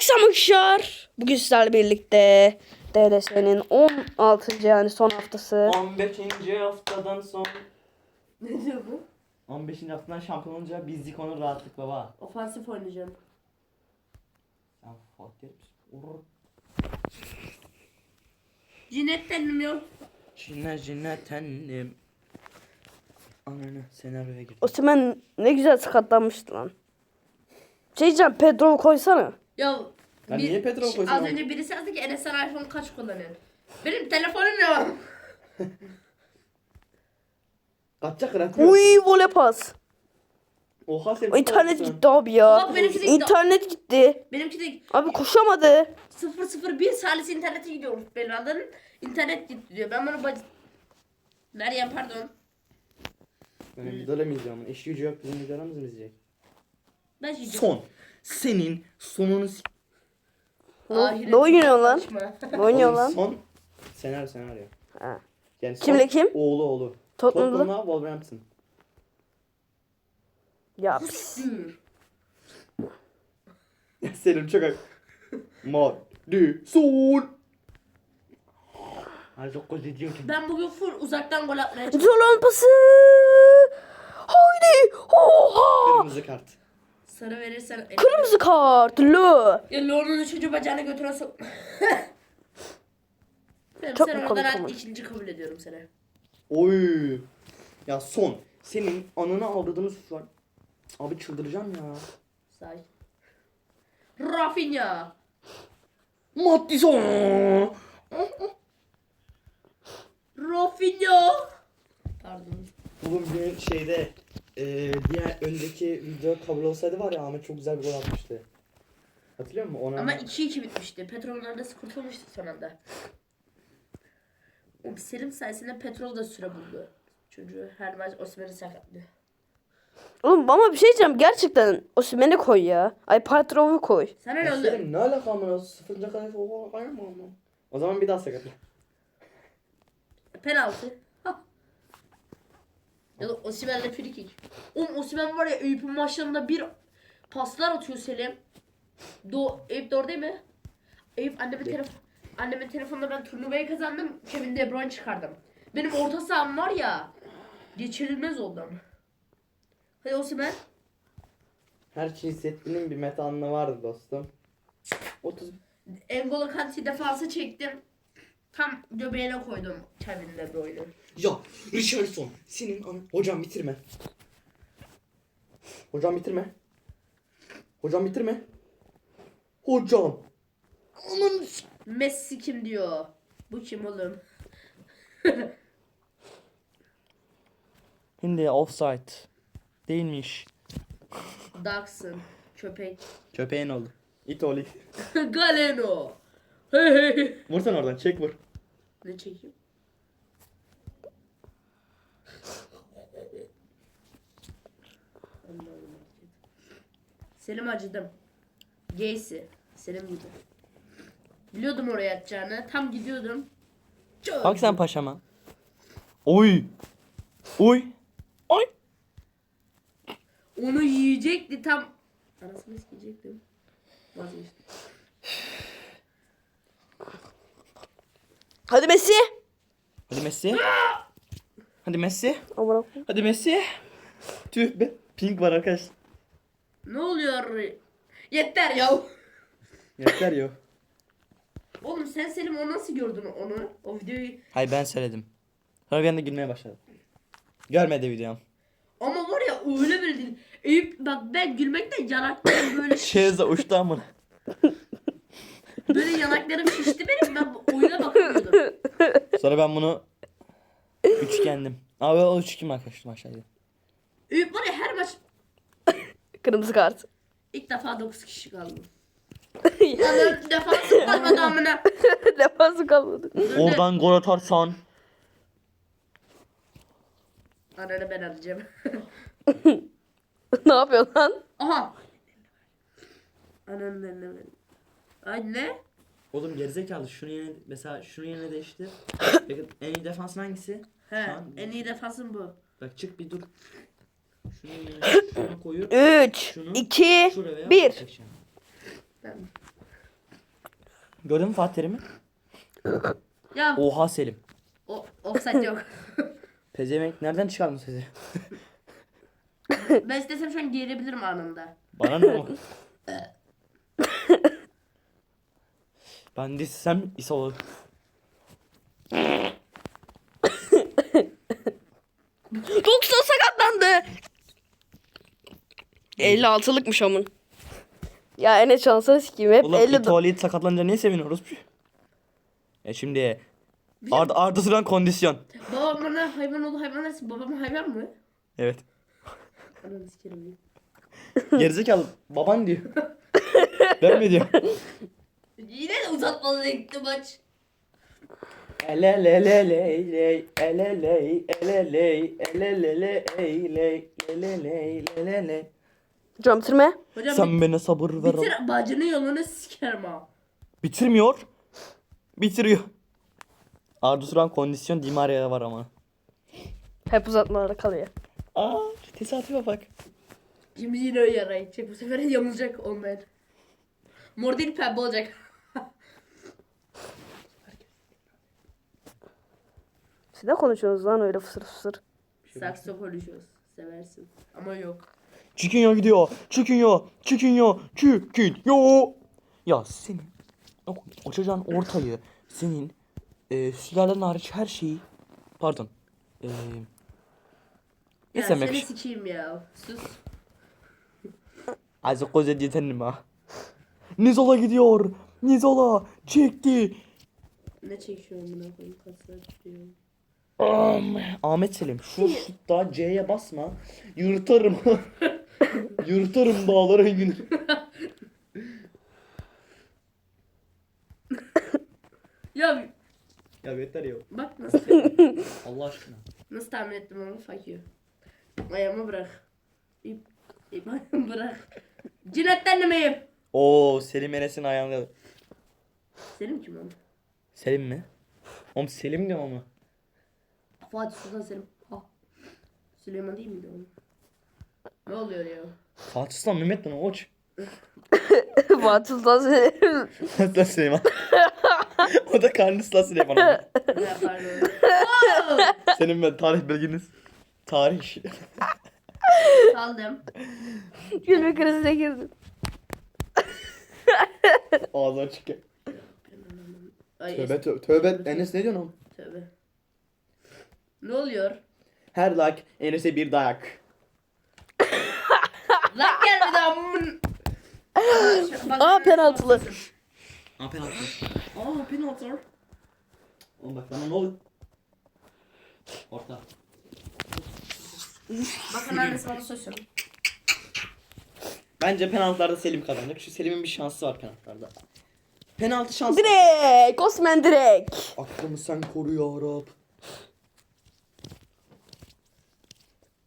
Arkadaşlar. Bugün sizlerle birlikte DDS'nin 16. yani son haftası. 15. haftadan son Ne diyor bu? 15. haftadan şampiyon olunca bizlik onu rahatlık baba. Ofansif oynayacağım. Sen Fatih Urur. Cinnetten yok. Cinne cinne tendim. Ananı senaryoya gir. Osimhen ne güzel sakatlanmıştı lan. Şey diyeceğim Pedro'yu koysana. Ya Ya niye Petrov Ş- koysun Az önce birisi yazdı ki Enes sen iPhone kaç kullanıyorsun? Benim telefonum yok. Kaçacak atıyor. Uy voley pas. Oha sen. İnternet gitti abi ya. Bak benimki de gitti. İnternet gitti. Benimki de Abi koşamadı. 001 salisi internete gidiyoruz. Benim adamın internet gitti diyor. Ben bunu bacı... Meryem pardon. Yani biz öyle mi izliyoruz? İş gücü yok bizim videolarımızı mı izleyecek? Ben şey Son. Senin sonunu s- Ne oynuyor lan? Ne oynuyor lan? Son. Senaryo senaryo. Ha. Yani son- Kimle kim? Oğlu oğlu. Tottenham'da. Tottenham'la Wolverhampton. Ya pis. Dur. Selim çok ak. Çok gol ediyor ki. Ben bugün full uzaktan gol atmaya çalışıyorum. Zolan pası. Haydi. Oha. Kırmızı kart. Sarı verirsen... Kırmızı kart. Lo. Ya Lord'un üçüncü bacağını götüre sok. sen Çok sen mu komik ama? ikinci kabul ediyorum seni. Oy. Ya son. Senin ananı aldırdığımız var. Abi çıldıracağım ya. Say. Rafinha. Maddi son. Rafinha. Pardon. Bugün bir şeyde e, diğer öndeki video kabul olsaydı var ya Ahmet çok güzel bir gol atmıştı. Hatırlıyor musun? Ona Ama 2-2 bitmişti. Petrol'ün neredeyse kurtulmuştu son anda. O Selim sayesinde Petrol da süre buldu. Çocuğu her maç Osman'ı sakatlıyor. Oğlum ama bir şey diyeceğim gerçekten Osimhen'i koy ya. Ay Petrov'u koy. Sen öyle oldu. Selim ne alaka amına sıfırıncı kadar oha ayır mı ama? O zaman bir daha sakatla. Penaltı. Ya da Osimhen'le free kick. Oğlum Osimhen var ya Eyüp'ün maçlarında bir paslar atıyor Selim. Do Eyüp doğru değil mi? Eyüp annemin telefon annemin telefonunda ben turnuvayı kazandım. Kevin De Bruyne çıkardım. Benim orta saham var ya geçirilmez oldu ama. Hadi Osimhen. Her cinsiyetinin bir meta anlamı vardı dostum. 30 Engolo Kante defansı çektim. Tam göbeğine koydum Kevin De Bruyne'ı. Ya Richardson senin an hocam bitirme. Hocam bitirme. Hocam bitirme. Hocam. Aman Messi kim diyor? Bu kim oğlum? Şimdi offside. Değilmiş. Dachshund. Köpek. Köpeğin oldu. İt oli. Galeno. Hey hey hey. Vursan oradan çek vur. Ne çekeyim? Selim acıdım. Gaysi. Selim gibi. Biliyordum oraya atacağını. Tam gidiyordum. Çok Bak sen paşama. Oy. Oy. Oy. Onu yiyecekti tam. Anasını sikecektim. Vazgeçtim. Hadi Messi. Hadi Messi. Hadi Messi. Aman. Hadi Messi. Tüh be. Pink var arkadaş. Ne oluyor? Yeter ya. Yeter ya. Oğlum sen Selim o nasıl gördün onu? O videoyu. Hayır ben söyledim. Sonra bir anda gülmeye başladım. Görmedi videom. Ama var ya öyle böyle değil. Eyüp bak ben gülmekten yanaklarım böyle Şehze uçtu amına. Böyle yanaklarım şişti benim. Ben bu oyuna bakamıyordum. Sonra ben bunu üçgendim. Abi o üçgen arkadaşlar aşağıya. Eyüp var ya her maç Kırmızı kart. ilk defa 9 kişi kaldı. Anam defansı kalmadı amına. Defansı kalmadı. Oradan gol atarsan. Ananı ben alacağım. ne yapıyor lan? Aha. Ananı ben ben. Ay ne? Oğlum gerizekalı şunu yerine mesela şunu yerine değiştir. Peki en iyi defansın hangisi? He Şu an- en iyi defansın bu. Bak çık bir dur. Şunu yerine şunu koyup 3, Şunu 2, şuraya 1. çekeceğim. Ben. Gördün mü Fatih Terim'i? Ya Oha Selim. o offside yok. Pezevenk nereden çıkardın sizi? ben istesem şu an girebilirim anında. Bana ne o? ben de sen is olur. Yoksa sakatlandı. 56'lıkmış amın. Ya Enes şansına sikeyim hep Oğlum 50 50 tuvalet sakatlanınca niye seviniyoruz? E şimdi Arda, Arda Turan kondisyon. Babam bana hayvan oldu hayvan dersin. Babam hayvan mı? Evet. Ananı sikerim. Gerizekalı baban diyor. ben mi diyorum? Yine de uzatmalı gitti maç. Ele le le le le ele le ele le ele le le ey le le le le le le Hocam bitirme. Hocam Sen bana sabır ver. bitir bacının yolunu sikerim ha. Bitirmiyor. Bitiriyor. Arda Turan kondisyon Di Maria'ya var ama. Hep uzatmalarda kalıyor. Aa tesadüfe bak. Şimdi yine o yara gidecek. Bu sefer yamulacak onlar. Mor değil pembe olacak. Siz ne konuşuyorsunuz lan öyle fısır fısır. Sakso konuşuyoruz. Seversin. Ama yok. Çıkın gidiyor. Çıkın ya. Çıkın ya. Çıkın ya. Ya senin o, o çocuğun ortayı senin e, sülalen hariç her şeyi pardon. E, Ya ne seni demek? sikeyim ya. Sus. Az koze yetenim ha. Nizola gidiyor. Nizola çekti. Ne çekiyorum buna koyayım kaç saat Ahmet Selim şu şutta C'ye basma. Yırtarım. Yırtarım dağlara inir. Ya Ya yeter ya. bak nasıl Allah aşkına. nasıl tahmin ettim onu fuck you. Ayağımı bırak. İp, ip ayağımı bırak. Cinetten demeyim. Oo Selim Enes'in ayağında. Selim kim oğlum? Selim mi? Oğlum Selim diyorum ama. Fatih Sultan Selim. Ha. Süleyman değil miydi oğlum? Ne oluyor ya? Fatih Sultan Mehmet lan oç. Fatih Sultan Selim. Aslan Süleyman. o da karnı Aslan Süleyman. pardon. Oo! Senin ben tarih bilginiz. Tarih. Saldım. Gülme krizine girdim. Ağzı açık ya. Ay Tövbe tövbe. Tövbe. Enes ne diyorsun oğlum? Ne oluyor? Her like Enes'e bir dayak. Lan gel bir daha. Mın. Aa penaltılı. Ne penaltı? Aa penaltı. Oğlum bak bana ne oldu? Orta. Bakın anne sana sosyal. Bence penaltılarda Selim kazanacak. Şu Selim'in bir şansı var penaltılarda. Penaltı şansı. Direkt. Osman direkt. Aklımı sen koru ya Rab.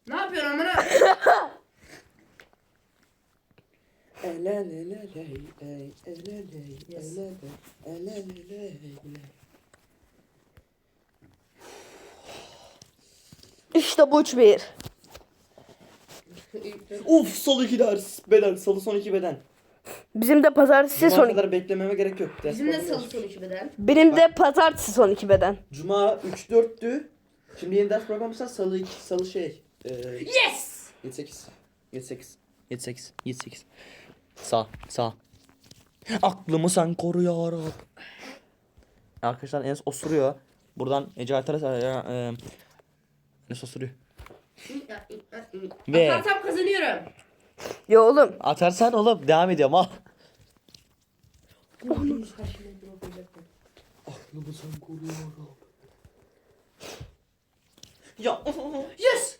Ne yapıyorsun amına? Ey. İşte bu 3-1. Uf sol iki ders beden salı son iki beden. Bizim de pazartesi Cuma son kadar beklememe gerek yok. Ders Bizim de salı son iki beden. Benim de pazartesi son 2 beden. Cuma 3 4'tü. Şimdi yeni ders programı ise salı 2 salı şey. E, Yes! 7 8. 7 8. 7 8. 7 8. Sağ sağ. Aklımı sen koru ya Rab. Arkadaşlar Enes osuruyor. Buradan Ece Altar'a e, Enes osuruyor. Ve- Atarsam kazanıyorum. Yo oğlum. Atarsan oğlum devam ediyorum al. Oğlum. Aklımı sen koru ya Rab. Ya Yes!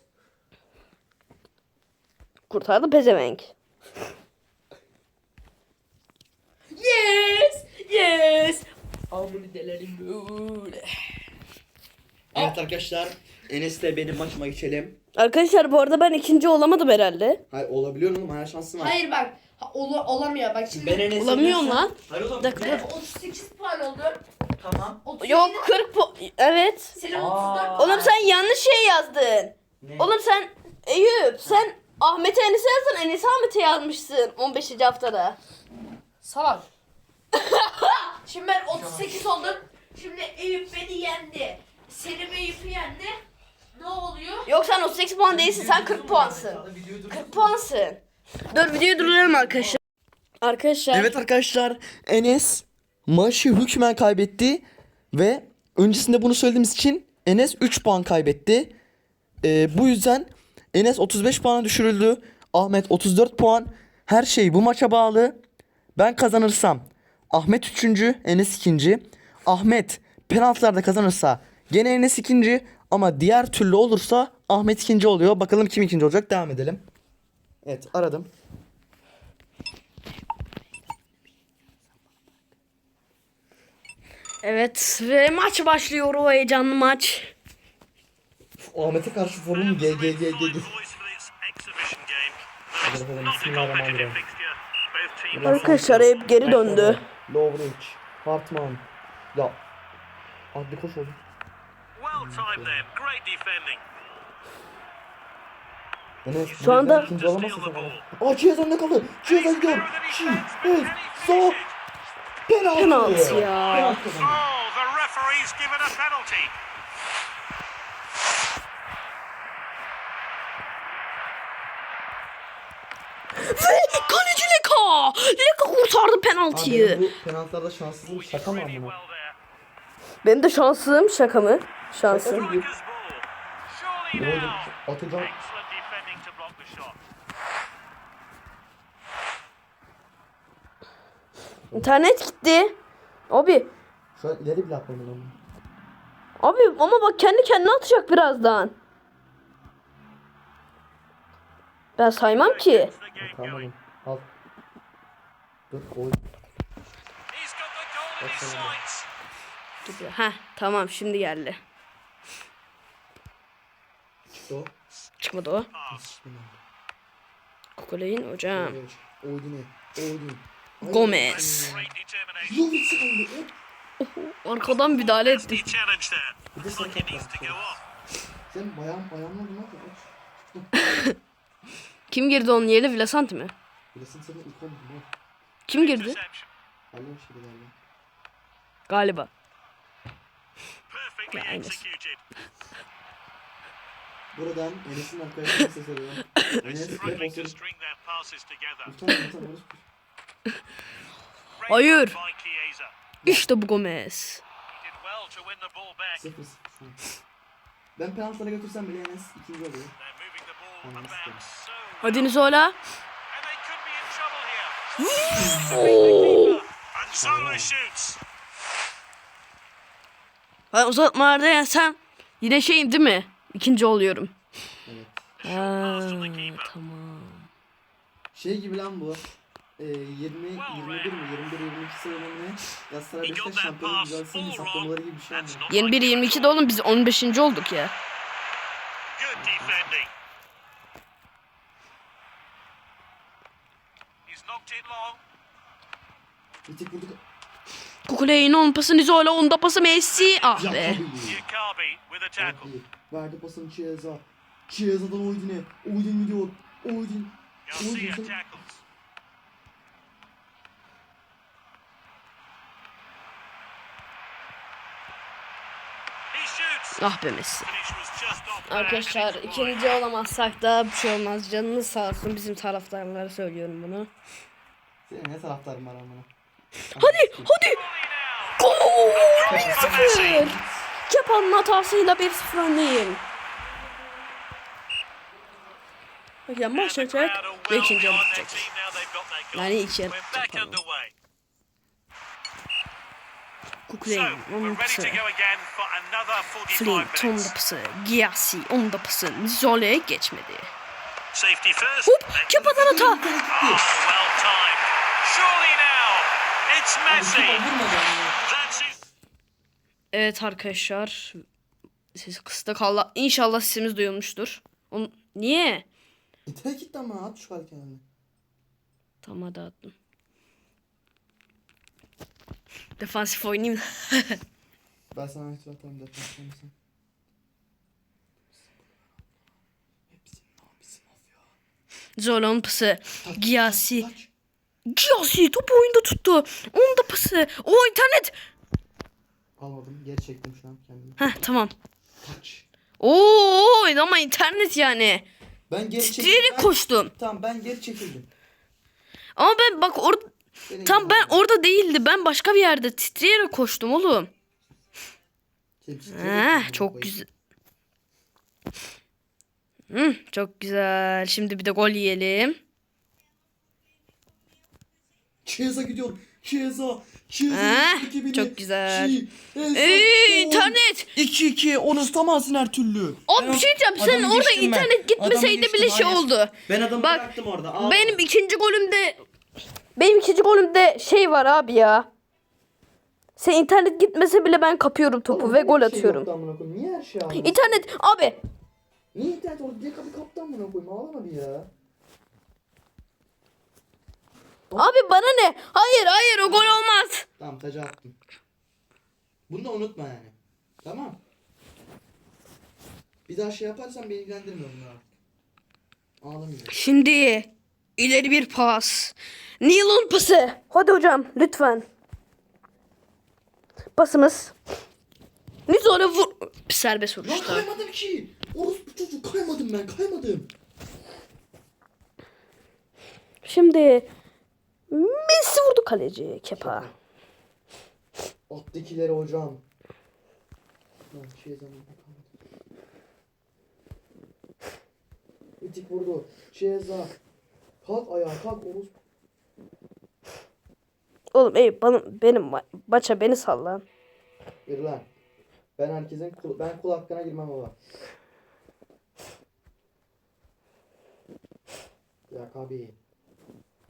Kurtardı pezevenk. Yes! Amını delerim böyle. Evet arkadaşlar Enes'le benim maçıma geçelim. Arkadaşlar bu arada ben ikinci olamadım herhalde. Hayır olabiliyor oğlum hayal şansın var. Hayır bak. Ha, ol- olamıyor bak şimdi. Ben Enes'e Olamıyorum lan. Hayır oğlum. Dakika. Ben 38 puan oldum. Tamam. 37 Yok 40 pu- Evet. Senin Aa. 34 Oğlum sen yanlış şey yazdın. Ne? Oğlum sen Eyüp sen Ahmet'e Enes'e yazdın. Enes'e Ahmet'e yazmışsın 15. haftada. Salak. Şimdi ben 38 oldum. Şimdi Eyüp beni yendi. Selim Eyüp'ü yendi. Ne oluyor? Yok sen 38 puan değilsin sen 40 puansın. 40 puansın. Dur videoyu durduralım arkadaşlar. Arkadaşlar. Evet arkadaşlar Enes maçı hükmen kaybetti ve öncesinde bunu söylediğimiz için Enes 3 puan kaybetti. Ee, bu yüzden Enes 35 puana düşürüldü. Ahmet 34 puan. Her şey bu maça bağlı. Ben kazanırsam Ahmet 3. Enes 2. Ahmet penaltılarda kazanırsa gene Enes 2. ama diğer türlü olursa Ahmet 2. oluyor. Bakalım kim 2. olacak. Devam edelim. Evet aradım. Evet ve maç başlıyor o heyecanlı maç. Ahmet'e karşı formum G G G G Arkadaşlar hep geri döndü. Lovric, Hartman. Ya. Hadi koş oğlum. well timed there. Great defending. Enes, Şu anda-. Aa Chiesa önde kaldı. Chiesa gidiyor. Chiesa. Sağ. Penaltı. Penaltı ya. Oh, the referee's given a penalty. Kaleci Leka. Leka kurtardı penaltıyı. Abi bu penaltılarda şanssızlık şaka mı there. Benim de şansım şaka mı? Şansım. Block the shot. İnternet gitti. Abi. Şu an ileri bile atmadım onu. Abi ama bak kendi kendine atacak birazdan. Ben saymam ki. Tamam. Al. Dur oy. Heh tamam şimdi geldi. Çıktı o. Çıkmadı o. Pass. Kukuleyin hocam. Oydine. Oydine. Gomez. Arkadan müdahale etti. Bir de sen bayan ne yapıyorsun? Kim girdi onun yerine Villasanti mi? Bilesin senin ilk oldu mu? Kim girdi? Hala bir şey galiba. Galiba. Aynen. executed. Buradan Enes'in arkadaşlarına sesleniyorum. Enes Enes. Hayır. İşte bu Gomez. Ben penaltılara götürsem bile Enes ikinci oluyor. Ananı so Hadi Nizola. Ben uzatmalarda yensem yine şeyim değil mi? İkinci oluyorum. Evet. Ha, tamam. Şey gibi lan bu. Ee, 20, 21 mi? 21 22 sene ne? Galatasaray Beşiktaş şampiyonu güzelsin hesaplamaları gibi bir şey not 21 like 22'de oğlum biz 15. olduk ya. Good defending. Bir tek vurduk. Kukuleyin on pası Nizola onda pası Messi. Ah Ya be. tabii. Verdi. Verdi pasını Chiesa. Chiesa'dan Oydin'e. Oydin gidiyor. Oydin. Oydin sen-. Ah be Messi. Arkadaşlar ikinci olamazsak da bir şey olmaz. Canınız sağ olsun bizim taraftarlara söylüyorum bunu. Senin ne taraftarın var amına? Hadi hadi. Gol! From Messi. 1-0. Kepan'ın hatasıyla 1-0 öndeyim. And maç are ve ikinci yarı bitecek. Yani iki yarı bitecek pardon. onun 45 Flint onun da pası. Giassi onun da pası. Zole'ye geçmedi. Hop. Kepan'dan hata. Evet arkadaşlar. Ses kısıta kaldı. İnşallah sesimiz duyulmuştur. Onu... Niye? İtere gitti ama at şu kalkenini. Tamam hadi attım. Defansif oynayayım. Ben sana hiç atarım defansın mısın? Hepsinin abisi mafya. Zola Giyasi topu oyunda tuttu. Onun da pası. O internet. Almadım. Geri çektim şu an kendimi. Heh tamam. Kaç. Oo ama internet yani. Ben geri Titreyerek koştum. Tamam ben geri çekildim. Ama ben bak Benim tam ben orada değildi. Ben başka bir yerde titreyerek koştum oğlum. Şey, Heh, çok koydum. güzel. Hı, çok güzel. Şimdi bir de gol yiyelim. Chiesa gidiyor. Chiesa. Chiesa. Çok güzel. Gol. internet. 2-2 onu tutamazsın her türlü. Abi bir şey diyeceğim. adamı Sen orada geçtim ben. internet gitmeseydi bile şey hayır. oldu. Ben adamı Bak, bıraktım orada. Benim ikinci golümde benim ikinci golümde şey var abi ya. Sen internet gitmese bile ben kapıyorum topu ve gol şey atıyorum. Niye her şey aldın? İnternet abi Niye internet orada diye kapı kaptı amına koyayım? Ağlama bir ya. Abi bana ne? Hayır hayır o gol olmaz. Tamam tacı attım. Bunu da unutma yani. Tamam. Bir daha şey yaparsan beni ilgilendirmiyor bunlar artık. Ağlamayacağım. Şimdi ileri bir pas. Nilon pası. Hadi hocam lütfen. Pasımız. Nizor'a vur. Serbest Lan vuruşta. kaymadım ki. Orospu çocuk kaymadım ben kaymadım. Şimdi Messi vurdu kaleci Kepa. Attıkileri hocam. Lan şey zaman İtik vurdu. Şeza. Kalk ayağa kalk orospu. Oğlum ey benim ma- maça beni salla. Yürü lan. Ben herkesin kul, ben kul hakkına girmem baba. Ya abi.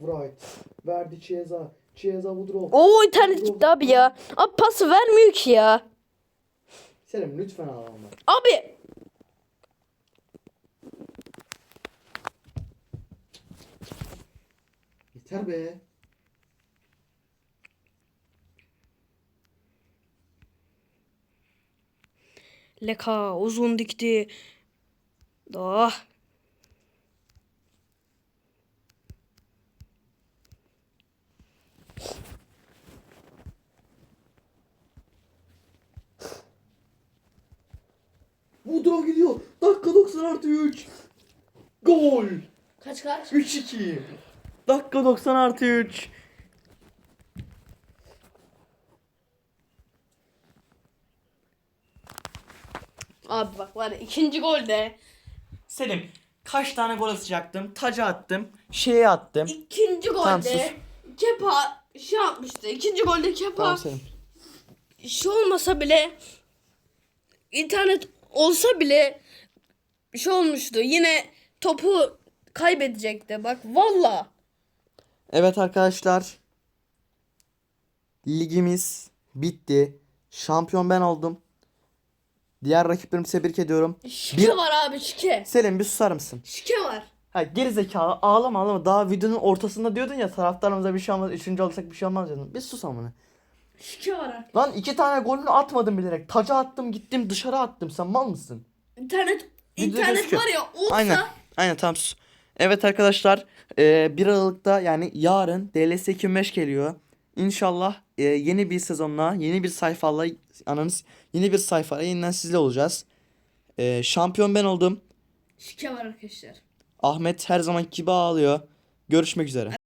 Bright. Verdi Chiesa. Chiesa Woodrow. Oo internet gitti abi ya. Abi pası vermiyor ki ya. Selim lütfen ağlama. Abi Yeter be. Leka uzun dikti. Oh. Woodrow gidiyor. Dakika 90 artı 3. Gol. Kaç kaç? 3-2. Dakika 90 artı 3. Abi bak var ya ikinci golde. Selim kaç tane gol atacaktım? Taca attım. Şeye attım. İkinci golde. Tamam, sus. Kepa şey yapmıştı. İkinci golde Kepa Tamam Selim. şey olmasa bile internet olsa bile bir şey olmuştu. Yine topu kaybedecekti. Bak valla. Evet arkadaşlar. Ligimiz bitti. Şampiyon ben oldum. Diğer rakiplerimi tebrik ediyorum. Şike Bir- var abi şike. Selim bir susar mısın? Şike var. Ha geri zekalı ağlama ağlama. Daha videonun ortasında diyordun ya taraftarımıza bir şey olmaz. Üçüncü olursak bir şey olmaz diyordun. Bir sus amına. Şike var abi. Lan iki tane golünü atmadım bilerek. Taca attım gittim dışarı attım. Sen mal mısın? İnternet Videoda internet gözüküyor. var ya olsa Aynen. Aynen tamam sus. Evet arkadaşlar. E, 1 Aralık'ta yani yarın DLS 2005 geliyor. İnşallah e, yeni bir sezonla, yeni bir sayfayla, ananız yeni bir sayfayla yeniden sizle olacağız. E, şampiyon ben oldum. şike var arkadaşlar. Ahmet her zaman gibi ağlıyor. Görüşmek üzere.